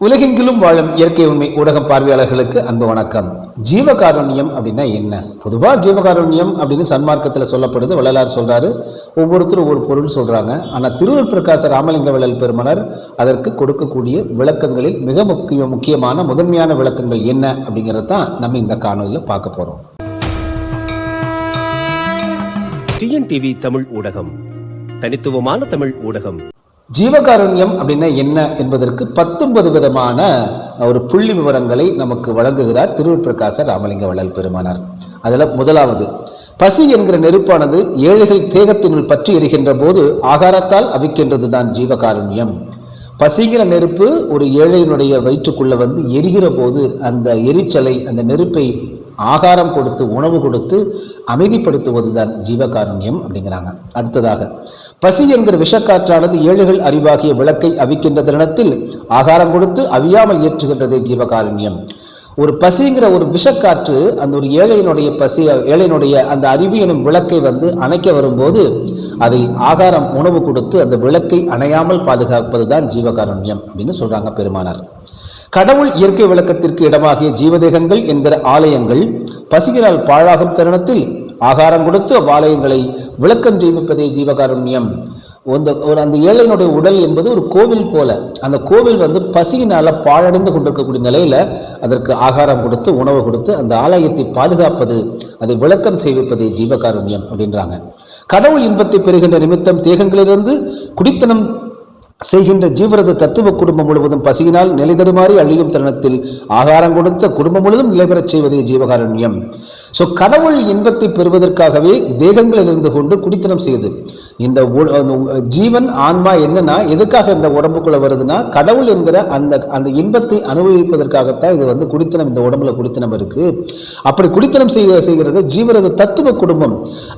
உலகெங்கிலும் வாழும் இயற்கை உண்மை ஊடகம் பார்வையாளர்களுக்கு அன்பு வணக்கம். ஜீவகாருண்யம் அப்படின்னா என்ன? பொதுவாக ஜீவகாருண்யம் அப்படின்னு சன்மார்க்கத்தில் சொல்லப்படுது வள்ளலார் சொல்கிறாரு ஒவ்வொருத்தரும் ஒவ்வொரு பொருள் சொல்கிறாங்க ஆனால் திருவள்ளுவர் பிரகாச ராமலிங்க வள்ளல் பெருமனர் அதற்கு கொடுக்கக்கூடிய விளக்கங்களில் மிக முக்கிய முக்கியமான முதன்மையான விளக்கங்கள் என்ன அப்படிங்கிறது தான் நம்ம இந்த காணொலியில் பார்க்க போகிறோம் டிஎன்டிவி தமிழ் ஊடகம். தனித்துவமான தமிழ் ஊடகம். ஜீவகாருண்யம் அப்படின்னா என்ன என்பதற்கு பத்தொன்பது விதமான ஒரு புள்ளி விவரங்களை நமக்கு வழங்குகிறார் திருவிற்பிரகாச ராமலிங்க வள்ளல் பெருமானார். அதில் முதலாவது பசி என்கிற நெருப்பானது ஏழைகள் தேகத்தினுள் பற்றி எரிகின்ற போது ஆகாரத்தால் அவிக்கின்றது தான் ஜீவகாருண்யம். பசிங்கிற நெருப்பு ஒரு ஏழையினுடைய வயிற்றுக்குள்ளே வந்து எரிகிற போது அந்த எரிச்சலை அந்த நெருப்பை ஆகாரம் கொடுத்து உணவு கொடுத்து அமைதிப்படுத்துவது தான் ஜீவகாருண்யம் அப்படிங்கிறாங்க. அடுத்ததாக பசி என்கிற விஷக்காற்றானது ஏழைகள் அறிவாகிய விளக்கை அவிக்கின்ற தருணத்தில் ஆகாரம் கொடுத்து அவியாமல் ஏற்றுகின்றதே ஜீவகாருண்யம். ஒரு பசிங்கிற ஒரு விஷக்காற்று அந்த ஒரு ஏழையினுடைய பசி ஏழையினுடைய அந்த அறிவு எனும் விளக்கை வந்து அணைக்க வரும்போது அதை ஆகாரம் உணவு கொடுத்து அந்த விளக்கை அணையாமல் பாதுகாப்பது தான் ஜீவகாருண்யம் அப்படின்னு சொல்கிறாங்க பெருமானார். கடவுள் இயற்கை விளக்கத்திற்கு இடமாகிய ஜீவதேகங்கள் என்கிற ஆலயங்கள் பசியினால் பாழாகும் தருணத்தில் ஆகாரம் கொடுத்து அவ்வாலயங்களை விளக்கம் ஜெயிப்பதே ஜீவகாருண்யம். அந்த ஒரு அந்த ஏழையினுடைய உடல் என்பது ஒரு கோவில் போல. அந்த கோவில் வந்து பசியினால் பாழடைந்து கொண்டிருக்கக்கூடிய நிலையில் அதற்கு ஆகாரம் கொடுத்து உணவு கொடுத்து அந்த ஆலயத்தை பாதுகாப்பது அதை விளக்கம் செய்விப்பதே ஜீவகாருண்யம் அப்படின்றாங்க. கடவுள் இன்பத்தை பெறுகின்ற நிமித்தம் தேகங்களிலிருந்து குடித்தனம் செய்கின்ற ஜீவரது தத்துவ குடும்பம் முழுவதும் பசியினால் நிலை தடுமாறி அழியும் தருணத்தில் ஆகாரம் கொடுத்த குடும்பம் முழுவதும் நிலைபெறச் செய்வதே ஜீவகாரண்யம். ஸோ கடவுள் இன்பத்தை பெறுவதற்காகவே தேகங்களில் இருந்து கொண்டு குடித்தனம் செய்யுது இந்த ஜீவன் ஆன்மா என்னன்னா எதுக்காக இந்த உடம்புக்குள்ள வருதுன்னா கடவுள் என்கிற அந்த அந்த இன்பத்தை அனுபவிப்பதற்காகத்தான் இது வந்து குடித்தனம் இந்த உடம்புல குடித்தனம் இருக்கு. அப்படி குடித்தனம் செய்ய செய்கிறது ஜீவரது தத்துவ குடும்பம்.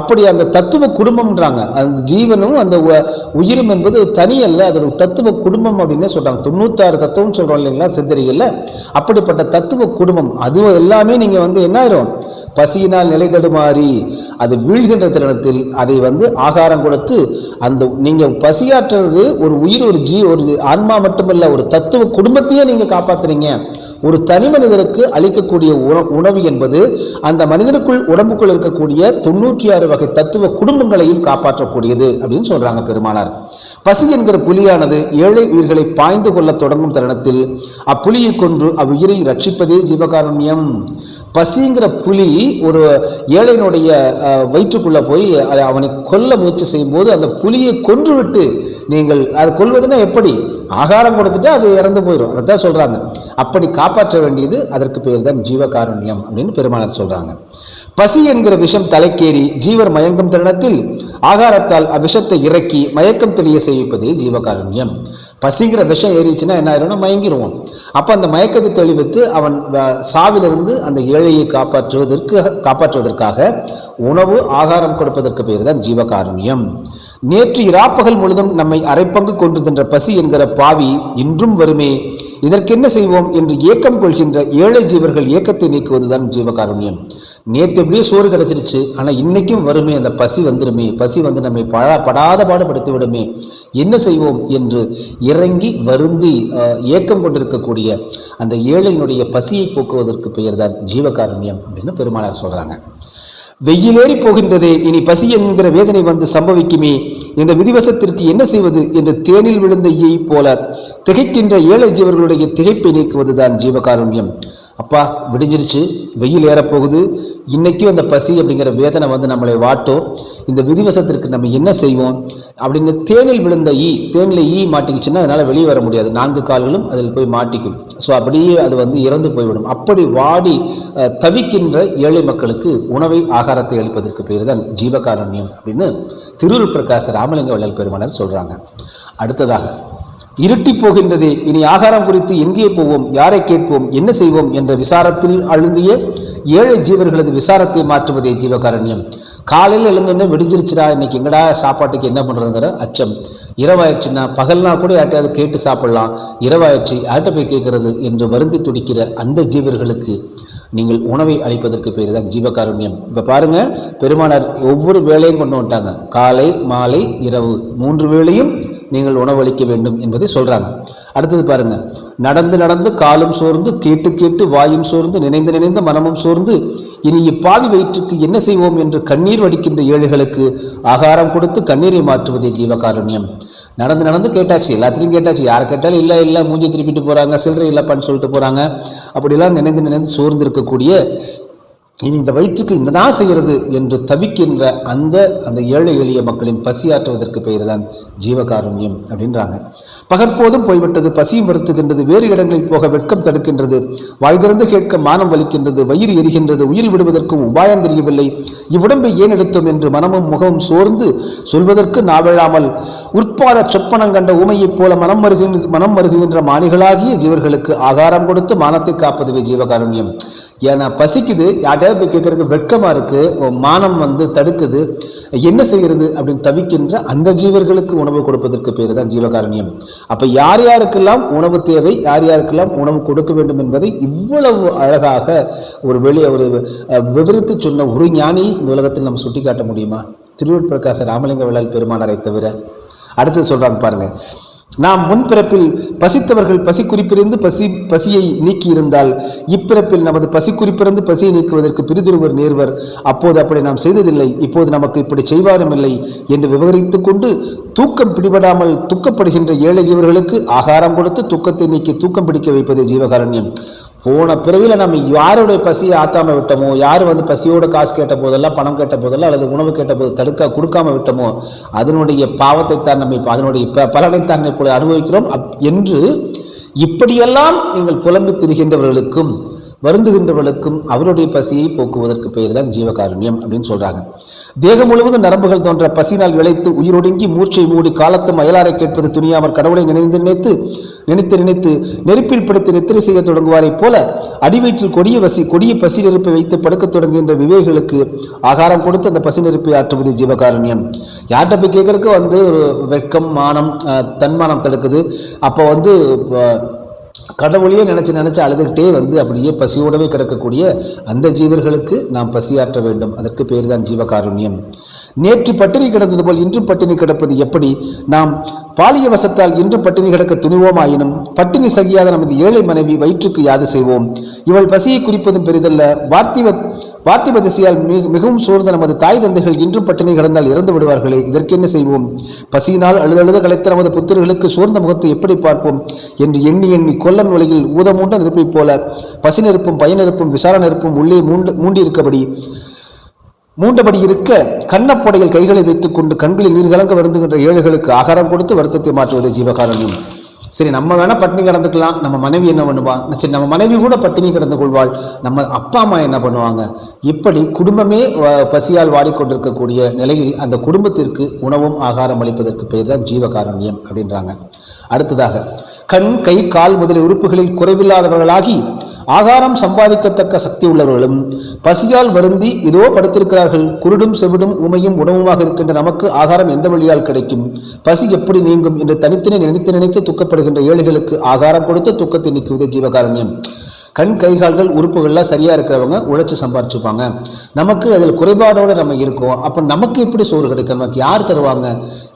அப்படி அந்த தத்துவ குடும்பம்ன்றாங்க. அந்த ஜீவனும் அந்த உயிரும் என்பது தனி அல்ல அது ஒரு தத்துவ குடும்பம் அப்படின்னே சொல்கிறாங்க தொண்ணூத்தாறு தத்துவம் சொல்கிறோம் இல்லைங்களா சித்தரிகள்ல? அப்படிப்பட்ட தத்துவ குடும்பம் அது எல்லாமே நீங்கள் வந்து என்ன ஆயிரும்? பசியினால் நிலை தடுமாறி அது வீழ்கின்ற தருணத்தில் அதை வந்து ஆகாரம் கொடுத்து அந்த நீங்கள் பசியாற்றுறது ஒரு உயிர் ஒரு ஜீ ஒரு ஆன்மா மட்டுமல்ல ஒரு தத்துவ குடும்பத்தையே நீங்கள் காப்பாற்றுறீங்க ஒரு தனி மனிதருக்கு அளிக்கக்கூடிய உணவு என்பது அந்த மனிதனுக்குள் உடம்புக்குள் இருக்கக்கூடிய தொண்ணூற்றி ஆறு வகை தத்துவ குடும்பங்களையும் காப்பாற்றக்கூடியது அப்படின்னு சொல்கிறாங்க பெருமானார். பசி என்கிற புலியானது ஏழை உயிர்களை பாய்ந்து கொள்ள தொடங்கும் தருணத்தில் அப்புலியை கொன்று அவ்வுயிரை ரட்சிப்பதே ஜீவகாருண்யம். பசிங்கிற புலி ஒரு ஏழையினுடைய வயிற்றுக்குள்ளே போய் அதை அவனை கொல்ல முயற்சி செய்யும்போது அந்த புலியை கொன்றுவிட்டு நீங்கள் அது கொள்வதுன்னா எப்படி? ஆகாரம் கொடுத்துட்டு அது இறந்து போயிடும் அதைத்தான் சொல்கிறாங்க அப்படி காப்பாற்ற வேண்டியது அதற்கு பேர் தான் ஜீவகாருண்யம் அப்படின்னு பெருமானார் சொல்கிறாங்க பசி என்கிற விஷம் தலைக்கேறி ஜீவர் மயங்கும் தருணத்தில் ஆகாரத்தால் அவ்விஷத்தை இறக்கி மயக்கம் தெளிய செய்விப்பதே ஜீவகாருண்யம். பசிங்கிற விஷம் ஏறிச்சுன்னா என்ன ஆயிரும்னா மயங்கிடுவோம் அப்போ அந்த மயக்கத்தை தெளிவித்து அவன் சாவிலிருந்து அந்த ஏழையை காப்பாற்றுவதற்கு காப்பாற்றுவதற்காக உணவு ஆகாரம் கொடுப்பதற்கு பேர் தான் ஜீவகாருண்யம். நேற்று இராப்பகல் முழுதும் நம்மை அரைப்பங்கு கொண்டு தின்ற பசி என்கிற பாவி இன்றும் வருமே. இதற்கென்ன செய்வோம் என்று ஏக்கம் கொள்கின்ற ஏழை ஜீவர்கள் ஏக்கத்தை நீக்குவதுதான் ஜீவகாருண்யம். நேற்று எப்படியே சோறு கிடைச்சிருச்சு ஆனால் இன்னைக்கும் வருமே அந்த பசி வந்துருமே. பசி பசி வந்து நம்மை பழா படாத பாடுபடுத்தி விடுமே என்ன செய்வோம் என்று இறங்கி வருந்தி ஏக்கம் கொண்டிருக்கக்கூடிய அந்த ஏழையினுடைய பசியை போக்குவதற்கு பெயர் தான் ஜீவகாருண்யம் அப்படின்னு பெருமானார் சொல்கிறாங்க வெயிலேறி போகின்றதே இனி பசி என்கிற வேதனை வந்து சம்பவிக்குமே. இந்த விதிவசத்திற்கு என்ன செய்வது என்று தேனில் விழுந்த ஈயை போல திகைக்கின்ற ஏழை ஜீவர்களுடைய திகைப்பை நீக்குவதுதான் ஜீவகாருண்யம். அப்பா விடிஞ்சிருச்சு. வெயில் ஏறப்போகுது. இன்றைக்கும் அந்த பசி அப்படிங்கிற வேதனை வந்து நம்மளை வாட்டும். இந்த விதிவசத்திற்கு நம்ம என்ன செய்வோம்? அப்படின்னு தேனில் விழுந்த ஈ தேனில் ஈ மாட்டிக்கிச்சுன்னா அதனால் வெளியே வர முடியாது. நான்கு கால்களும் அதில் போய் மாட்டிக்கும். ஸோ அப்படியே அது வந்து இறந்து போய்விடும். அப்படி வாடி தவிக்கின்ற ஏழை மக்களுக்கு உணவை ஆகாரத்தை அளிப்பதற்கு பேர் தான் ஜீவகாரண்யம் அப்படின்னு திருவுருள் பிரகாச ராமலிங்க வள்ளல் பெருமானர் சொல்கிறாங்க அடுத்ததாக இருட்டி போகின்றதே இனி ஆகாரம் குறித்து எங்கே போவோம்? யாரை கேட்போம்? என்ன செய்வோம்? என்ற விசாரத்தில் அழுந்திய ஏழை ஜீவர்களது விசாரத்தை மாற்றுவதே ஜீவகாருண்யம். காலையில் எழுந்தோடனே விடிஞ்சிருச்சுடா இன்னைக்கு எங்கடா சாப்பாட்டுக்கு என்ன பண்ணுறதுங்கிற அச்சம். இரவாயிடுச்சுன்னா பகல்னா கூட யார்ட்டையாவது கேட்டு சாப்பிடலாம். இரவாயிடுச்சு யார்கிட்ட போய் கேட்கறது? என்று வருந்தி துடிக்கிற அந்த ஜீவர்களுக்கு நீங்கள் உணவை அளிப்பதற்கு பேர் தான் ஜீவகாருண்யம். இப்போ பாருங்கள் பெருமானார் ஒவ்வொரு வேலையும் கொண்டு வந்துட்டாங்க. காலை மாலை இரவு மூன்று வேளையும் நீங்கள் உணவளிக்க வேண்டும் என்பதை சொல்கிறாங்க அடுத்தது பாருங்க. நடந்து நடந்து காலும் சோர்ந்து கேட்டு கேட்டு வாயும் சோர்ந்து நினைந்து நினைந்து மனமும் சோர்ந்து இனி இப்பாவி வயிற்றுக்கு என்ன செய்வோம் என்று கண்ணீர் வடிக்கின்ற ஏழைகளுக்கு ஆகாரம் கொடுத்து கண்ணீரை மாற்றுவதே ஜீவகாருண்யம். நடந்து நடந்து கேட்டாச்சு எல்லாத்திலையும் கேட்டாச்சு. யார் கேட்டாலும் இல்லை இல்லை மூஞ்சி திருப்பிட்டு போகிறாங்க சில்லறை இல்லைப்பான்னு சொல்லிட்டு போகிறாங்க அப்படிலாம் நினைந்து நினைந்து சோர்ந்து இருக்கக்கூடிய இனி இந்த வயிற்றுக்கு என்னதான் செய்கிறது என்று தவிக்கின்ற அந்த அந்த ஏழை எளிய மக்களின் பசியாற்றுவதற்கு பெயர் தான் ஜீவகாருண்யம் அப்படின்றாங்க. பகற்போதும் போய்விட்டது பசியும் வருத்துகின்றது வேறு இடங்களில் போக வெட்கம் தடுக்கின்றது வாய் திறந்து கேட்க மானம் வலிக்கின்றது வயிறு எரிகின்றது உயிர் விடுவதற்கும் உபாயம் தெரியவில்லை. இவ்வுடம்பை ஏன் எடுத்தோம் என்று மனமும் முகமும் சோர்ந்து சொல்வதற்கு நாவெழாமல் உட்பாத சொப்பனம் கண்ட உமையைப் போல மனம் மருகுகின்ற மனம் மருகுகின்ற மானிகளாகிய ஜீவர்களுக்கு ஆகாரம் கொடுத்து மானத்தை காப்பதுவே ஜீவகாருண்யம். ஏன்னா பசிக்குது யார்கிட்டயாவது போய் கேட்கறதுக்கு வெட்கமா இருக்கு. மானம் வந்து தடுக்குது. என்ன செய்யறது அப்படின்னு தவிக்கின்ற அந்த ஜீவர்களுக்கு உணவு கொடுப்பதற்கு பேர் தான் ஜீவகாரண்யம். அப்ப யார் யாருக்கெல்லாம் உணவு தேவை யார் யாருக்கெல்லாம் உணவு கொடுக்க வேண்டும் என்பதை இவ்வளவு அழகாக ஒரு வெளியே ஒரு விவரித்து சொன்ன ஒரு ஞானி இந்த உலகத்தில் நம்ம சுட்டிக்காட்ட முடியுமா? திருவூர் பிரகாச ராமலிங்க விழால் பெருமானாரை தவிர. அடுத்து சொல்றாங்க பாருங்க. நாம் முன்பிறப்பில் பசித்தவர்கள் பசி குறிப்பிருந்து பசி பசியை நீக்கி இருந்தால் இப்பிறப்பில் நமது பசி குறிப்பிருந்து பசியை நீக்குவதற்கு பிரிதொருவர் நேர்வர். அப்போது அப்படி நாம் செய்ததில்லை. இப்போது நமக்கு இப்படி செய்வாரும் இல்லை என்று விவகரித்து கொண்டு தூக்கம் பிடிபடாமல் துக்கப்படுகின்ற ஏழை இவர்களுக்கு ஆகாரம் கொடுத்து துக்கத்தை நீக்கி தூக்கம் பிடிக்க வைப்பதே ஜீவகாரண்யம். போன பிறவியில் நம்ம யாருடைய பசியை ஆற்றாமல் விட்டோமோ யார் வந்து பசியோட காசு கேட்ட போதெல்லாம் பணம் கேட்ட போதெல்லாம் அல்லது உணவு கேட்ட போது தடுக்க கொடுக்காம விட்டோமோ அதனுடைய பாவத்தை தான் நம்ம இப்போ அதனுடைய ப- பலனைத்தான் இப்பொழுது அனுபவிக்கிறோம். அப் என்று இப்படியெல்லாம் நீங்கள் புலம்பி திரிகின்றவர்களுக்கும் வருந்துகின்றவர்களுக்கும் அவருடைய பசியை போக்குவதற்கு பெயர் தான் ஜீவகாருண்யம் அப்படின்னு சொல்றாங்க. தேகம் முழுவதும் நரம்புகள் தோன்ற பசினால் விளைத்து உயிரொடுங்கி மூச்சை மூடி காலத்தும் அயலாரை கேட்பது துணியாமற் கடவுளை நினைந்து நினைத்து நினைத்து நினைத்து நெருப்பில் பிடித்து நித்திரை செய்ய தொடங்குவாரைப் போல அடிவயிற்றில் கொடிய வசி கொடிய பசி நெருப்பை வைத்து படுக்கத் தொடங்குகின்ற விவேகிகளுக்கு ஆகாரம் கொடுத்து அந்த பசி நெருப்பை ஆற்றுவது ஜீவகாருண்யம். யார்கிட்ட போய் கேட்கறதுக்கு வந்து ஒரு வெட்கம் மானம் தன்மானம் தடுக்குது. அப்போ வந்து கடவுளையே நினைச்சு நினச்சி அழுதுகிட்டே வந்து அப்படியே பசியோடவே கிடக்கக்கூடிய அந்த ஜீவர்களுக்கு நாம் பசியாற்ற வேண்டும். அதற்கு பேர் தான் ஜீவகாருண்யம். நேற்று பட்டினி கிடந்தது போல் இன்று பட்டினி கிடப்பது எப்படி? நாம் பாலிய வசத்தால் இன்று பட்டினி கிடக்க துணிவோமாயினும் பட்டினி சகியாத நமது ஏழை மனைவி வயிற்றுக்கு யாது செய்வோம். இவள் பசியை குறிப்பதும் பெரிதல்ல. வார்த்திவ வார்த்திபதிசியால் மிக மிகவும் சோர்ந்த நமது தாய் தந்தைகள் இன்றும் பட்டினி கிடந்தால் இறந்து விடுவார்களே. இதற்கு என்ன செய்வோம்? பசியினால் அழுதழுத கலைத்த நமது புத்திரர்களுக்கு சோர்ந்த முகத்தை எப்படி பார்ப்போம்? என்று எண்ணி எண்ணி கொல்லன் வழியில் ஊதமூண்ட நெருப்பைப் போல பசி நெருப்பும் பய நெருப்பும் விசார நெருப்பும் உள்ளே மூண்டு மூண்டியிருக்கபடி மூண்டபடி இருக்க கண்ணப்படையில் கைகளை வைத்துக் கொண்டு கண்களில் நீர் கலங்க வருந்துகின்ற ஏழைகளுக்கு ஆகாரம் கொடுத்து வருத்தத்தை மாற்றுவது ஜீவகாரணியம். சரி நம்ம வேணா பட்டினி கிடந்துக்கலாம். நம்ம மனைவி என்ன பண்ணுவா? சரி நம்ம மனைவி கூட பட்டினி கிடந்து கொள்வாள். நம்ம அப்பா அம்மா என்ன பண்ணுவாங்க? இப்படி குடும்பமே பசியால் வாடிக்கொண்டிருக்கக்கூடிய நிலையில் அந்த குடும்பத்திற்கு உணவும் ஆகாரம் அளிப்பதற்கு பெயர் தான் ஜீவகாரண்யம் அப்படின்றாங்க. அடுத்ததாக கண் கை கால் முதலிய உறுப்புகளில் குறைவில்லாதவர்களாகி ஆகாரம் சம்பாதிக்கத்தக்க சக்தி உள்ளவர்களும் பசியால் வருந்தி இதோ படுத்திருக்கிறார்கள். குருடும் செவிடும் உமையும் உணவுமாக இருக்கின்ற நமக்கு ஆகாரம் எந்த வழியால் கிடைக்கும்? பசி எப்படி நீங்கும் என்று தனித்தனி நினைத்து நினைத்து துக்கப்படுகின்ற ஏழுகளுக்கு ஆகாரம் கொடுத்து துக்கத்தை நீக்குவது ஜீவகாரண்யம். கண் கை கால்கள் உறுப்புகள்லாம் சரியாக இருக்கிறவங்க உழைச்சி சம்பாரிச்சுப்பாங்க. நமக்கு அதில் குறைபாடோடு நம்ம இருக்கோம். அப்போ நமக்கு எப்படி சோறு கிடைக்கும்? நமக்கு யார் தருவாங்க?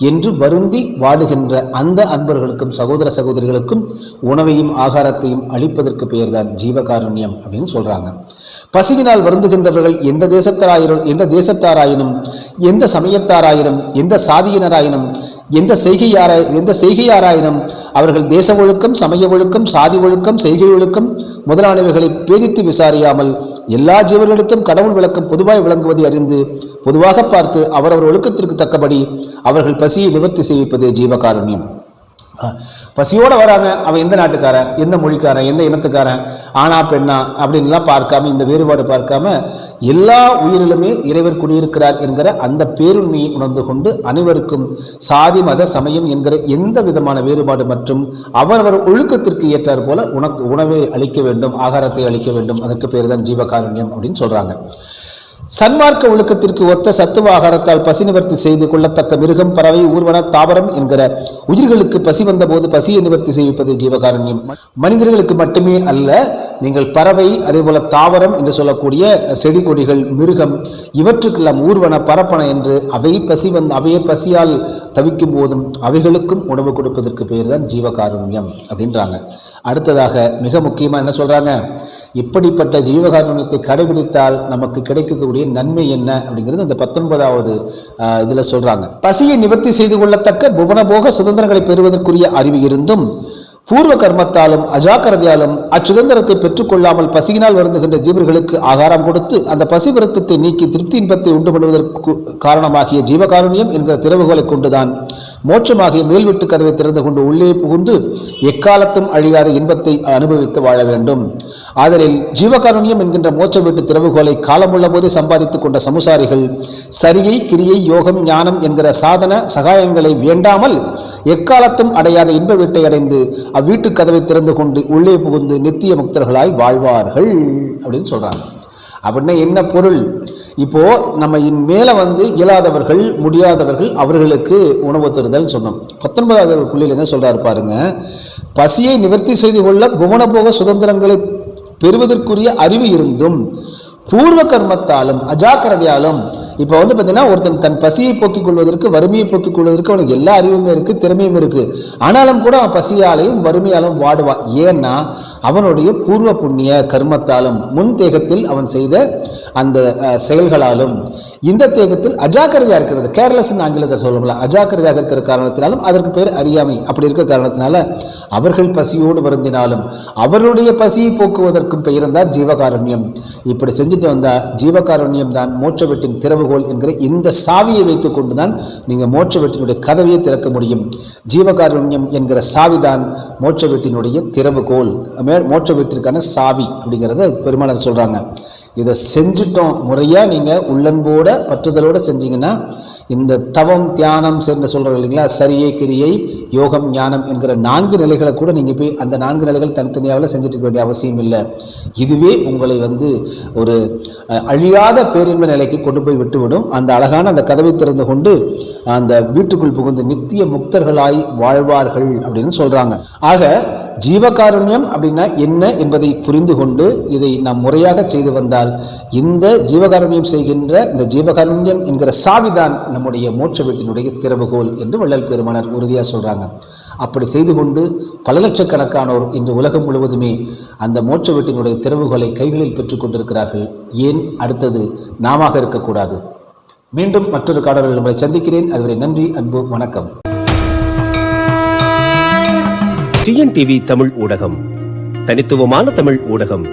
என்று வருந்தி வாடுகின்ற அந்த அன்பர்களுக்கும் சகோதர சகோதரிகளுக்கும் உணவையும் ஆகாரத்தையும் அளிப்பதற்கு பெயர்தான் ஜீவகாருண்யம் அப்படின்னு சொல்கிறாங்க பசியினால் வருந்துகின்றவர்கள் எந்த தேசத்தாராயினும் எந்த தேசத்தாராயினும் எந்த சமயத்தாராயினும் எந்த சாதியினராயினும் எந்த செய்கையார எந்த செய்கையாராயினும் அவர்கள் தேச ஒழுக்கம் சமய ஒழுக்கம் சாதி ஒழுக்கம் செய்கை ஒழுக்கம் முதலானவைகளை பேதித்து விசாரியாமல் எல்லா ஜீவர்களிடத்தும் கடவுள் விளக்கம் பொதுவாய் விளங்குவதை அறிந்து பொதுவாக பார்த்து அவரவர் ஒழுக்கத்திற்கு தக்கபடி அவர்கள் பசியை நிவர்த்தி செய்விப்பதே ஜீவகாருண்யம். பசியோடு வராங்க. அவன் எந்த நாட்டுக்காரன்? எந்த மொழிக்காரன்? எந்த இனத்துக்காரன்? ஆனா பெண்ணா? அப்படின்லாம் பார்க்காம இந்த வேறுபாடு பார்க்காம எல்லா உயிரிலுமே இறைவர் குடியிருக்கிறார் என்கிற அந்த பேருண்மையை உணர்ந்து கொண்டு அனைவருக்கும் சாதி மத சமயம் என்கிற எந்த விதமான வேறுபாடு மற்றும் அவரவர் ஒழுக்கத்திற்கு ஏற்றார் போல உனக்கு உணவை அளிக்க வேண்டும் ஆகாரத்தை அளிக்க வேண்டும். அதற்கு பேர் தான் ஜீவகாருண்யம் அப்படின்னு சொல்கிறாங்க சன்மார்க்க ஒழுக்கத்திற்கு ஒத்த சத்துவ ஆகாரத்தால் பசி நிவர்த்தி செய்து கொள்ளத்தக்க மிருகம் பறவை ஊர்வன தாவரம் என்கிற உயிர்களுக்கு பசி வந்தபோது பசியை நிவர்த்தி செய்விப்பது ஜீவகாரண்யம். மனிதர்களுக்கு மட்டுமே அல்ல நீங்கள் பறவை அதே போல தாவரம் என்று சொல்லக்கூடிய செடி கொடிகள் மிருகம் இவற்றுக்கெல்லாம் ஊர்வன பரப்பன என்று அவை பசி வந்து அவையே பசியால் தவிக்கும் போதும் அவைகளுக்கும் உணவு கொடுப்பதற்கு பெயர் தான் ஜீவகாருண்யம் அப்படின்றாங்க. அடுத்ததாக மிக முக்கியமாக என்ன சொல்றாங்க? இப்படிப்பட்ட ஜீவகாருண்யத்தை கடைபிடித்தால் நமக்கு கிடைக்கக்கூடிய நன்மை என்ன அப்படிங்கிறது இந்த பத்தொன்பதாவது இதில் சொல்றாங்க. பசியை நிவர்த்தி செய்து கொள்ளத்தக்க புவனபோக சுதந்திரங்களை பெறுவதற்குரிய அறிவு இருந்தும் பூர்வ கர்மத்தாலும் அஜாக்கிரதையாலும் அச்சுதந்திரத்தை பெற்றுக்கொள்ளாமல் பசியினால் வருந்துகின்ற ஜீவர்களுக்கு ஆகாரம் கொடுத்து அந்த பசி விருத்தத்தை நீக்கி திருப்தி இன்பத்தை உண்டு பண்ணுவதற்கு காரணமாகிய ஜீவகாருண்யம் என்கிற திறவுகோலை கொண்டுதான் மோட்சமாகிய மேல்வீட்டு கதவை திறந்து கொண்டு உள்ளே புகுந்து எக்காலத்தும் அழியாத இன்பத்தை அனுபவித்து வாழ வேண்டும். ஆதலில் ஜீவகாருண்யம் என்கின்ற மோட்ச வீட்டு திறவுகோலை காலமுள்ள போதே சம்பாதித்துக் கொண்ட சமுசாரிகள் சரியை கிரியை யோகம் ஞானம் என்கிற சாதன சகாயங்களை வேண்டாமல் எக்காலத்தும் அடையாத இன்ப வீட்டை அடைந்து அவ்வீட்டு கதவை திறந்து கொண்டு உள்ளே புகுந்து நித்திய முக்தர்களாய் வாழ்வார்கள் அப்படின்னு சொல்கிறாங்க அப்படின்னா என்ன பொருள்? இப்போது நம்ம இன் மேலே வந்து இயலாதவர்கள் முடியாதவர்கள் அவர்களுக்கு உணவு தருதல் சொன்னோம். பத்தொன்பதாவது புள்ளியில் என்ன சொல்கிறார் பாருங்க? பசியை நிவர்த்தி செய்து கொள்ள புவனபோக சுதந்திரங்களை பெறுவதற்குரிய அறிவு இருந்தும் பூர்வ கர்மத்தாலும் அஜாக்கிரதையாலும் இப்போ வந்து பார்த்தீங்கன்னா ஒருத்தன் தன் பசியை போக்கிக் கொள்வதற்கு வறுமையை போக்கிக் கொள்வதற்கு அவனுக்கு எல்லா அறிவுமே இருக்கு திறமையும் இருக்கு. ஆனாலும் கூட அவன் பசியாலையும் வறுமையாலும் வாடுவான். ஏன்னா அவனுடைய பூர்வ புண்ணிய கர்மத்தாலும் முன் தேகத்தில் அவன் செய்த அந்த செயல்களாலும் இந்த தேகத்தில் அஜாக்கிரதையா இருக்கிறது. கேர்லெஸ் ஆங்கிலத்தை சொல்லுங்களா அஜாக்கிரதையாக இருக்கிற காரணத்தினாலும் அதற்கு பேர் அறியாமை. அப்படி இருக்க காரணத்தினால அவர்கள் பசியோடு வருந்தினாலும் அவர்களுடைய பசியை போக்குவதற்கும் பெயர் ஜீவகாரண்யம். இப்படி இப்படி செஞ்சுட்டு வந்த ஜீவகாருண்யம் தான் மோட்ச வெட்டின் திறவுகோல் என்கிற இந்த சாவியை வைத்து கொண்டு தான் நீங்க மோட்ச வெட்டினுடைய கதவையை திறக்க முடியும். ஜீவகாருண்யம் என்கிற சாவிதான் மோட்ச வெட்டினுடைய திறவுகோல் மோட்ச வீட்டிற்கான சாவி அப்படிங்கிறத பெருமானார் சொல்றாங்க. இதை செஞ்சுட்டோம். முறையா நீங்க உள்ளன்போட பற்றுதலோட செஞ்சீங்கன்னா இந்த தவம் தியானம் சேர்ந்து சொல்றாங்க இல்லைங்களா? சரியை கிரியை யோகம் ஞானம் என்கிற நான்கு நிலைகளை கூட நீங்க போய் அந்த நான்கு நிலைகள் தனித்தனியாக செஞ்சுட்டு இருக்க வேண்டிய அவசியம் இல்லை. இதுவே உங்களை வந்து ஒரு அழியாத பேரின்ப நிலைக்கு கொண்டு போய் விட்டுவிடும். அந்த அழகான அந்த கதவை திறந்து கொண்டு அந்த வீட்டுக்குள் புகுந்து நித்திய முக்தர்களாய் வாழ்வார்கள் அப்படின்னு சொல்றாங்க. ஆக ஜீவகாருண்யம் அப்படின்னா என்ன என்பதை புரிந்து கொண்டு இதை நாம் முறையாக செய்து வந்தால் இந்த ஜீவகாருண்யம் செய்கின்ற இந்த ஜீவகாருண்யம் என்கிற சாவிதான் நம்முடைய மோட்ச வீட்டினுடைய திறவுகோல் என்று வள்ளல் பெருமானார் உறுதியாக சொல்றாங்க. அப்படி செய்து கொண்டு பல லட்சக்கணக்கானோர் இன்று உலகம் முழுவதுமே அந்த மோட்ச வீட்டினுடைய திறவுகோலை கைகளில் பெற்றுக் கொண்டிருக்கிறார்கள். ஏன் அடுத்தது நாம இருக்கக்கூடாது? மீண்டும் மற்றொரு காணொலியில் உங்களை சந்திக்கிறேன். அதுவரை நன்றி அன்பு வணக்கம். டிஎன்டிவி தமிழ் ஊடகம். தனித்துவமான தமிழ் ஊடகம்.